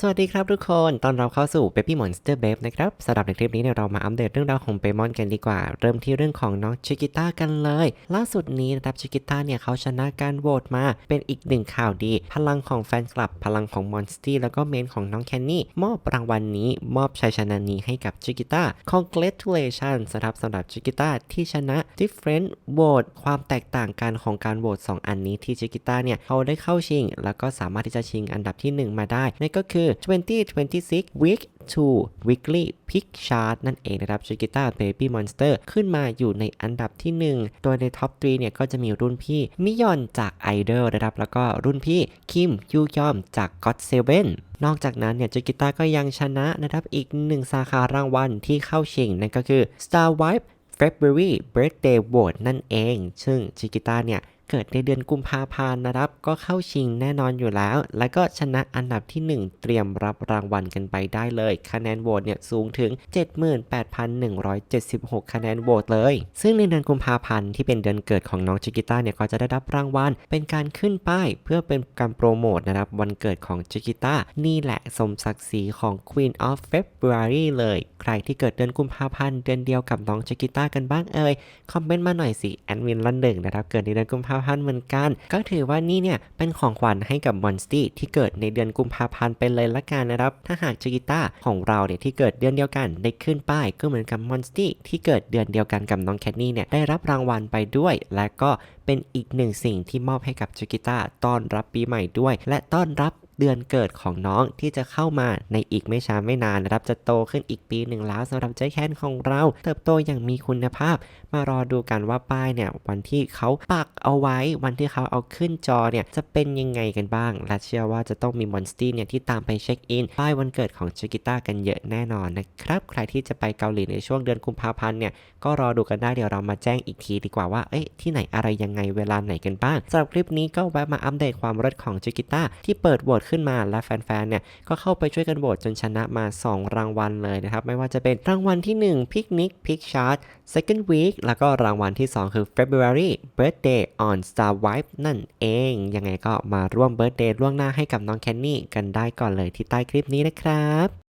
สวัสดีครับทุกคน ตอนเราเข้าสู่ Baby Monster Babe นะครับสำหรับในคลิปนี้เนี่ยเรามาอัปเดตเรื่องราวของเปมอนกันดีกว่า เริ่มที่เรื่องของน้องชิกิต้ากันเลย ล่าสุดนี้นะครับชิกิต้าเนี่ยเขาชนะการโหวตมา เป็นอีกหนึ่งข่าวดี พลังของแฟนคลับ พลังของมอนสตี้แล้วก็เมนของน้องแคนนี่ มอบรางวัลนี้ มอบชัยชนะนี้ให้กับชิกิต้า Congratulations นะครับสำหรับชิกิต้าที่ชนะ Different Vote ความแตกต่างกันของการโหวตสองอันนี้ที่ชิกิต้าเนี่ยเขาได้เข้าชิง แล้วก็สามารถที่จะชิงอันดับที่หนึ่งมาได้นั่นก็คือ2026 Week 2 Weekly Pick Chart นั่นเองนะครับชิกิต้า Baby Monster ขึ้นมาอยู่ในอันดับที่ 1 โดยในท็อป 3 เนี่ยก็จะมีรุ่นพี่มิยอนจาก Idol นะครับ แล้วก็รุ่นพี่คิมยูยอมจาก God Seven นอกจากนั้นเนี่ยจิกิต้าก็ยังชนะนะครับ อีกหนึ่งสาขารางวัลที่เข้าชิงนั่นก็คือ Star Wipe February Birthday Vote นั่นเอง ซึ่งจิกิต้าเนี่ย เกิดในเดือนกุมภาพันธ์นะครับ ก็เข้าชิงแน่นอนอยู่แล้ว แล้วก็ชนะอันดับที่ 1 เตรียมรับรางวัลกันไปได้เลย คะแนนโหวตเนี่ยสูงถึง 78,176 คะแนนโหวตเลย ซึ่งในเดือนกุมภาพันธ์ที่เป็นเดือนเกิดของน้องจิกิต้าเนี่ยก็จะได้รับรางวัล เป็นการขึ้นป้ายเพื่อเป็นการโปรโมทนะครับวันเกิดของจิกิต้านี่แหละสมศักดิ์ศรีของ Queen of February เลย ใครที่เกิดเดือนกุมภาพันธ์เดือนเดียวกับน้องจิกิต้ากันบ้างเอ่ยคอมเมนต์มาหน่อยสิแอดมินละหนึ่งนะครับเกิดในเดือนกุมภาพันธ์เหมือนกัน ก็ถือว่านี่เนี่ยเป็นของขวัญให้กับมอนสตี้ที่เกิดในเดือนกุมภาพันธ์เป็นเลยละกันนะครับ ถ้าหากจิกิต้าของเราเนี่ยที่เกิดเดือนเดียวกันได้ขึ้นป้ายก็เหมือนกับมอนสตี้ที่เกิดเดือนเดียวกันกับน้องแคทนี่เนี่ยได้รับรางวัลไปด้วย และก็เป็นอีกหนึ่งสิ่งที่มอบให้กับจิกิต้าต้อนรับปีใหม่ด้วย และต้อนรับ เดือนเกิดของน้องที่จะเข้ามาในอีกไม่ช้าไม่นานนะครับ จะโตขึ้นอีกปีหนึ่งแล้วสำหรับใจแคนของเรา เติบโตอย่างมีคุณภาพ มารอดูกันว่าป้ายเนี่ยวันที่เขาปักเอาไว้วันที่เขาเอาขึ้นจอเนี่ยจะเป็นยังไงกันบ้าง และเชื่อว่าจะต้องมีมอนสตี้เนี่ยที่ตามไปเช็คอินป้ายวันเกิดของชิกิต้ากันเยอะแน่นอนนะครับ ใครที่จะไปเกาหลีในช่วงเดือนกุมภาพันธ์เนี่ยก็รอดูกันได้เดี๋ยวเรามาแจ้งอีกทีดีกว่าว่าเอ๊ะที่ไหนอะไรยังไงเวลาไหนกันบ้างสำหรับคลิปนี้ก็แวะมาอัปเดตความรดของจิกิต้าที่เปิดโหวตขึ้นมาและแฟนๆเนี่ยก็เข้าไปช่วยกันโหวตจนชนะมา 2 รางวัลเลยนะครับ ไม่ว่าจะเป็นรางวัลที่ 1 Picnic Pick Chart Second Week แล้วก็รางวัลที่ 2 คือ February Birthday on Star Wipe นั่นเอง ยังไงก็มาร่วม Birthday ล่วงหน้าให้กับน้องแคนนี่กันได้ก่อนเลยที่ใต้คลิปนี้นะครับ